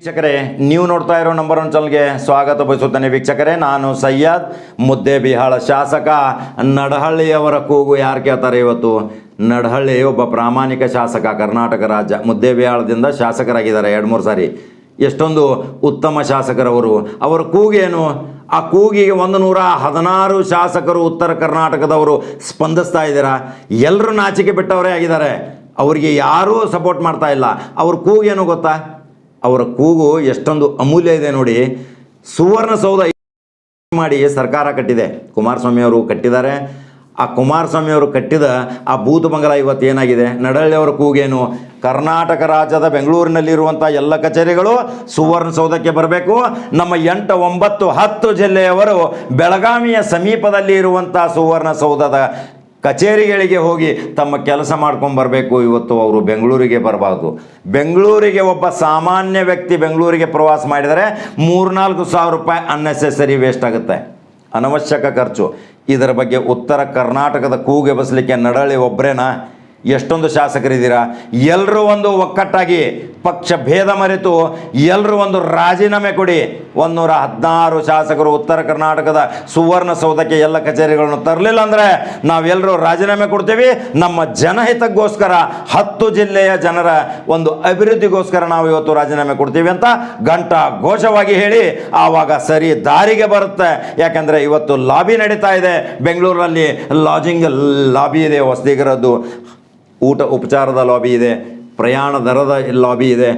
ವೀಕ್ಷಕರೇ, ನೀವು ನೋಡ್ತಾ ಇರೋ ನಂಬರ್ ಒನ್ ಚಾನಲ್ಗೆ ಸ್ವಾಗತ ಬಯಸುತ್ತೇನೆ ವೀಕ್ಷಕರೇ. ನಾನು ಸಯ್ಯದ್ ಮುದ್ದೇಬಿಹಾಳ ಶಾಸಕ. ನಡಹಳ್ಳಿಯವರ ಕೂಗು ಯಾರು ಕೇಳ್ತಾರೆ ಇವತ್ತು? ನಡಹಳ್ಳಿ ಒಬ್ಬ ಪ್ರಾಮಾಣಿಕ ಶಾಸಕ, ಕರ್ನಾಟಕ ರಾಜ್ಯ ಮುದ್ದೇಬಿಹಾಳದಿಂದ ಶಾಸಕರಾಗಿದ್ದಾರೆ ಎರಡು ಮೂರು ಸಾರಿ. ಎಷ್ಟೊಂದು ಉತ್ತಮ ಶಾಸಕರವರು. ಅವರ ಕೂಗೇನು ಆ ಕೂಗಿಗೆ ಒಂದು ನೂರ ಹದಿನಾರು ಶಾಸಕರು ಉತ್ತರ ಕರ್ನಾಟಕದವರು ಸ್ಪಂದಿಸ್ತಾ ಇದ್ದೀರಾ? ಎಲ್ಲರೂ ನಾಚಿಕೆ ಬಿಟ್ಟವರೇ ಆಗಿದ್ದಾರೆ. ಅವರಿಗೆ ಯಾರೂ ಸಪೋರ್ಟ್ ಮಾಡ್ತಾ ಇಲ್ಲ. ಅವ್ರ ಕೂಗೇನು ಗೊತ್ತಾ? ಅವರ ಕೂಗು ಎಷ್ಟೊಂದು ಅಮೂಲ್ಯ ಇದೆ ನೋಡಿ. ಸುವರ್ಣಸೌಧ ಮಾಡಿ ಸರ್ಕಾರ ಕಟ್ಟಿದೆ. ಕುಮಾರಸ್ವಾಮಿ ಅವರು ಕಟ್ಟಿದ್ದಾರೆ. ಆ ಕುಮಾರಸ್ವಾಮಿ ಅವರು ಕಟ್ಟಿದ ಆ ಭೂತ ಬಂಗಲ ಇವತ್ತು ಏನಾಗಿದೆ? ನಡಳ್ಳಿಯವರ ಕೂಗೇನು? ಕರ್ನಾಟಕ ರಾಜ್ಯದ ಬೆಂಗಳೂರಿನಲ್ಲಿರುವಂಥ ಎಲ್ಲ ಕಚೇರಿಗಳು ಸುವರ್ಣಸೌಧಕ್ಕೆ ಬರಬೇಕು. ನಮ್ಮ ಎಂಟು ಒಂಬತ್ತು ಹತ್ತು ಜಿಲ್ಲೆಯವರು ಬೆಳಗಾವಿಯ ಸಮೀಪದಲ್ಲಿ ಇರುವಂಥ ಸುವರ್ಣಸೌಧದ ಕಚೇರಿಗಳಿಗೆ ಹೋಗಿ ತಮ್ಮ ಕೆಲಸ ಮಾಡ್ಕೊಂಡು ಬರಬೇಕು. ಇವತ್ತು ಅವರು ಬೆಂಗಳೂರಿಗೆ ಬರಬಾರ್ದು. ಬೆಂಗಳೂರಿಗೆ ಒಬ್ಬ ಸಾಮಾನ್ಯ ವ್ಯಕ್ತಿ ಬೆಂಗಳೂರಿಗೆ ಪ್ರವಾಸ ಮಾಡಿದರೆ ಮೂರ್ನಾಲ್ಕು ಸಾವಿರ ರೂಪಾಯಿ ಅನ್ನೆಸೆಸರಿ ವೇಸ್ಟ್ ಆಗುತ್ತೆ. ಅನವಶ್ಯಕ ಖರ್ಚು. ಇದರ ಬಗ್ಗೆ ಉತ್ತರ ಕರ್ನಾಟಕದ ಕೂಗೆ ಬಸಲಿಕ್ಕೆ ನಡಳಿ ಒಬ್ಬರೇನಾ ಎಷ್ಟೊಂದು ಶಾಸಕರಿದ್ದೀರಾ? ಎಲ್ಲರೂ ಒಂದು ಒಕ್ಕಟ್ಟಾಗಿ ಪಕ್ಷ ಭೇದ ಮರೆತು ಎಲ್ಲರೂ ಒಂದು ರಾಜೀನಾಮೆ ಕೊಡಿ. ಒಂದೂರ ಹದಿನಾರು ಶಾಸಕರು ಉತ್ತರ ಕರ್ನಾಟಕದ ಸುವರ್ಣಸೌಧಕ್ಕೆ ಎಲ್ಲ ಕಚೇರಿಗಳನ್ನು ತರಲಿಲ್ಲ ಅಂದರೆ ನಾವೆಲ್ಲರೂ ರಾಜೀನಾಮೆ ಕೊಡ್ತೀವಿ. ನಮ್ಮ ಜನಹಿತಕ್ಕೋಸ್ಕರ ಹತ್ತು ಜಿಲ್ಲೆಯ ಜನರ ಒಂದು ಅಭಿವೃದ್ಧಿಗೋಸ್ಕರ ನಾವು ಇವತ್ತು ರಾಜೀನಾಮೆ ಕೊಡ್ತೀವಿ ಅಂತ ಗಂಟ ಘೋಷವಾಗಿ ಹೇಳಿ ಆವಾಗ ಸರಿ ದಾರಿಗೆ ಬರುತ್ತೆ. ಯಾಕಂದರೆ ಇವತ್ತು ಲಾಬಿ ನಡೀತಾ ಇದೆ. ಬೆಂಗಳೂರಲ್ಲಿ ಲಾಜಿಂಗ್ ಲಾಬಿ ಇದೆ, ಹೊಸದಿಗರದ್ದು. ಊಟ ಉಪಚಾರದ ಲಾಬಿ ಇದೆ ಪ್ರಯಾಣ ದರದ ಲಾಬಿ ಇದೆ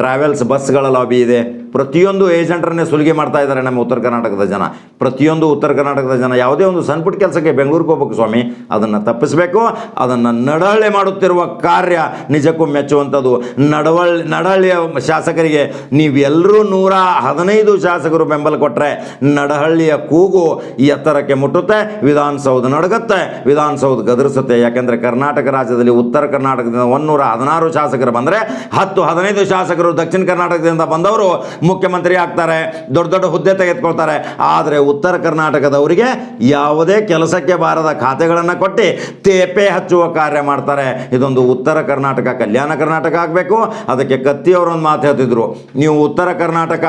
ಟ್ರಾವೆಲ್ಸ್ ಬಸ್ಗಳ ಲಾಬಿ ಇದೆ. ಪ್ರತಿಯೊಂದು ಏಜೆಂಟ್ರನ್ನೇ ಸುಲಿಗೆ ಮಾಡ್ತಾ ಇದ್ದಾರೆ ನಮ್ಮ ಉತ್ತರ ಕರ್ನಾಟಕದ ಜನ. ಪ್ರತಿಯೊಂದು ಉತ್ತರ ಕರ್ನಾಟಕದ ಜನ. ಯಾವುದೇ ಒಂದು ಸಣ್ಣಪುಟ್ಟ ಕೆಲಸಕ್ಕೆ ಬೆಂಗಳೂರಿಗೆ ಹೋಗ್ಬೇಕು ಸ್ವಾಮಿ. ಅದನ್ನು ತಪ್ಪಿಸಬೇಕು. ಅದನ್ನು ನಡಹಳ್ಳಿ ಮಾಡುತ್ತಿರುವ ಕಾರ್ಯ ನಿಜಕ್ಕೂ ಮೆಚ್ಚುವಂಥದ್ದು. ನಡವಳ್ಳಿ ನಡಹಳ್ಳಿಯ ಶಾಸಕರಿಗೆ ನೀವೆಲ್ಲರೂ ನೂರ ಹದಿನೈದು ಶಾಸಕರು ಬೆಂಬಲ ಕೊಟ್ಟರೆ ನಡಹಳ್ಳಿಯ ಕೂಗು ಎತ್ತರಕ್ಕೆ ಮುಟ್ಟುತ್ತೆ, ವಿಧಾನಸೌಧ ನಡಗತ್ತೆ, ವಿಧಾನಸೌಧ ಗದರಿಸುತ್ತೆ. ಯಾಕೆಂದರೆ ಕರ್ನಾಟಕ ರಾಜ್ಯದಲ್ಲಿ ಉತ್ತರ ಕರ್ನಾಟಕದಿಂದ ಒನ್ನೂರ ಹದಿನಾರು ಶಾಸಕರು ಬಂದರೆ ಹತ್ತು ಹದಿನೈದು ಶಾಸಕರು ದಕ್ಷಿಣ ಕರ್ನಾಟಕದಿಂದ ಬಂದವರು ಮುಖ್ಯಮಂತ್ರಿ ಆಗ್ತಾರೆ, ದೊಡ್ಡ ದೊಡ್ಡ ಹುದ್ದೆ ತೆಗೆದುಕೊಳ್ತಾರೆ. ಆದರೆ ಉತ್ತರ ಕರ್ನಾಟಕದವರಿಗೆ ಯಾವುದೇ ಕೆಲಸಕ್ಕೆ ಬಾರದ ಖಾತೆಗಳನ್ನು ಕೊಟ್ಟು ತೇಪೆ ಹಚ್ಚುವ ಕಾರ್ಯ ಮಾಡ್ತಾರೆ. ಇದೊಂದು ಉತ್ತರ ಕರ್ನಾಟಕ, ಕಲ್ಯಾಣ ಕರ್ನಾಟಕ ಆಗಬೇಕು. ಅದಕ್ಕೆ ಕತ್ತಿಯವರೊಂದು ಮಾತು ಹೇಳ್ತಿದ್ರು. ನೀವು ಉತ್ತರ ಕರ್ನಾಟಕ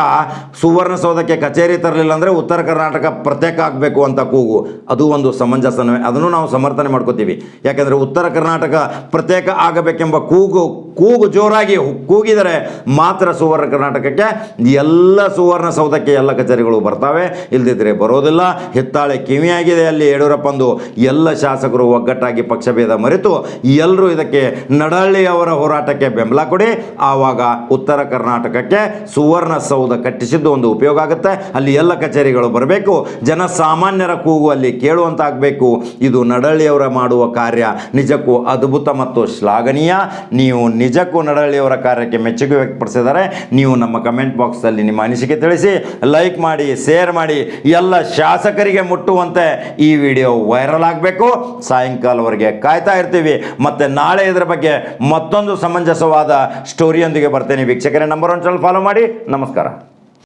ಸುವರ್ಣಸೌಧಕ್ಕೆ ಕಚೇರಿ ತರಲಿಲ್ಲ ಅಂದರೆ ಉತ್ತರ ಕರ್ನಾಟಕ ಪ್ರತ್ಯೇಕ ಆಗಬೇಕು ಅಂತ ಕೂಗು. ಅದು ಒಂದು ಸಮಂಜಸನವೇ. ಅದನ್ನು ನಾವು ಸಮರ್ಥನೆ ಮಾಡ್ಕೋತೀವಿ. ಯಾಕೆಂದರೆ ಉತ್ತರ ಕರ್ನಾಟಕ ಪ್ರತ್ಯೇಕ ಆಗಬೇಕೆಂಬ ಕೂಗು ಕೂಗು ಜೋರಾಗಿ ಕೂಗಿದರೆ ಮಾತ್ರ ಸುವರ್ಣ ಕರ್ನಾಟಕಕ್ಕೆ. ಎಲ್ಲ ಸುವರ್ಣ ಸೌಧಕ್ಕೆ ಎಲ್ಲ ಕಚೇರಿಗಳು ಬರ್ತಾವೆ. ಇಲ್ಲದಿದ್ದರೆ ಬರೋದಿಲ್ಲ. ಹಿತ್ತಾಳೆ ಕಿವಿಯಾಗಿದೆ ಅಲ್ಲಿ ಯಡಿಯೂರಪ್ಪಂದು. ಎಲ್ಲ ಶಾಸಕರು ಒಗ್ಗಟ್ಟಾಗಿ ಪಕ್ಷಭೇದ ಮರೆತು ಎಲ್ಲರೂ ಇದಕ್ಕೆ ನಡಹಳ್ಳಿಯವರ ಹೋರಾಟಕ್ಕೆ ಬೆಂಬಲ ಕೊಡಿ. ಆವಾಗ ಉತ್ತರ ಕರ್ನಾಟಕಕ್ಕೆ ಸುವರ್ಣ ಸೌಧ ಕಟ್ಟಿಸಿದ್ದು ಒಂದು ಉಪಯೋಗ ಆಗುತ್ತೆ. ಅಲ್ಲಿ ಎಲ್ಲ ಕಚೇರಿಗಳು ಬರಬೇಕು. ಜನಸಾಮಾನ್ಯರ ಕೂಗು ಅಲ್ಲಿ ಕೇಳುವಂತಾಗಬೇಕು. ಇದು ನಡಳ್ಳಿಯವರ ಮಾಡುವ ಕಾರ್ಯ. ನಿಜಕ್ಕೂ ಅದ್ಭುತ ಮತ್ತು ಶ್ಲಾಘನೀಯ. ನೀವು ನಿಜಕ್ಕೂ ನಡಹಳ್ಳಿಯವರ ಕಾರ್ಯಕ್ಕೆ ಮೆಚ್ಚುಗೆ ವ್ಯಕ್ತಪಡಿಸಿದ್ದಾರೆ. ನೀವು ನಮ್ಮ ಕಮೆಂಟ್ ಬಾಕ್ಸಲ್ಲಿ ನಿಮ್ಮ ಅನಿಸಿಕೆ ತಿಳಿಸಿ ಲೈಕ್ ಮಾಡಿ ಶೇರ್ ಮಾಡಿ, ಎಲ್ಲ ಶಾಸಕರಿಗೆ ಮುಟ್ಟುವಂತೆ ಈ ವಿಡಿಯೋ ವೈರಲ್ ಆಗಬೇಕು. ಸಾಯಂಕಾಲವರೆಗೆ ಕಾಯ್ತಾ ಇರ್ತೀವಿ. ಮತ್ತು ನಾಳೆ ಇದರ ಬಗ್ಗೆ ಮತ್ತೊಂದು ಸಮಂಜಸವಾದ ಸ್ಟೋರಿಯೊಂದಿಗೆ ಬರ್ತೇನೆ. ವೀಕ್ಷಕರೇ ನಂಬರ್ ಒನ್ ಚಾನಲ್ ಫಾಲೋ ಮಾಡಿ. ನಮಸ್ಕಾರ.